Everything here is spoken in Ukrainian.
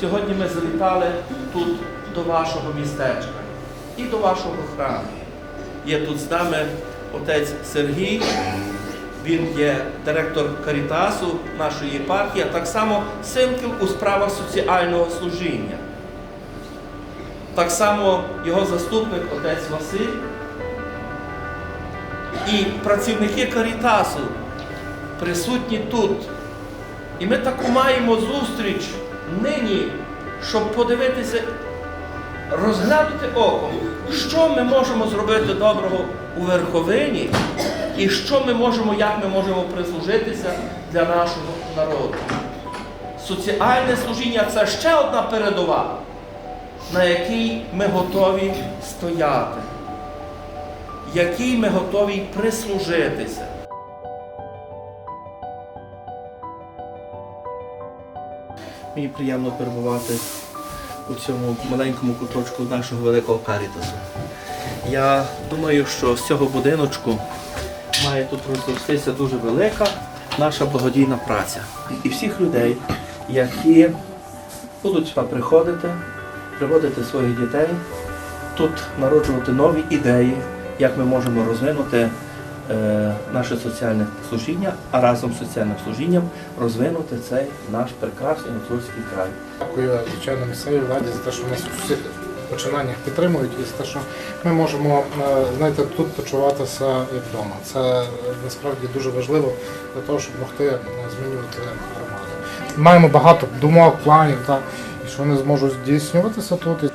Сьогодні ми завітали тут до вашого містечка і до вашого храму. Є тут з нами отець Сергій, він є директор Карітасу нашої єпархії, а так само синків у справах соціального служіння. Так само його заступник отець Василь і працівники Карітасу присутні тут. І ми таку маємо зустріч нині, щоб подивитися, розглянути оком, що ми можемо зробити доброго у верховині, і що ми можемо, як ми можемо прислужитися для нашого народу. Соціальне служіння це ще одна передова, на якій ми готові стояти, якій ми готові прислужитися. Мені приємно перебувати у цьому маленькому куточку нашого великого карітасу. Я думаю, що з цього будиночку має тут розростися дуже велика наша благодійна праця. І всіх людей, які будуть сюди приходити, приводити своїх дітей, тут народжувати нові ідеї, як ми можемо розвинути наше соціальне служіння, а разом з соціальним служінням розвинути цей наш прекрасний гуцульський край. Дякую, звичайно, місцевій владі за те, що нас у всіх починаннях підтримують і за те, що ми можемо е, знаєте, тут почуватися як вдома. Це е, насправді дуже важливо для того, щоб могти е, змінювати громаду. Маємо багато думок, планів, та, і що вони зможуть здійснюватися тут.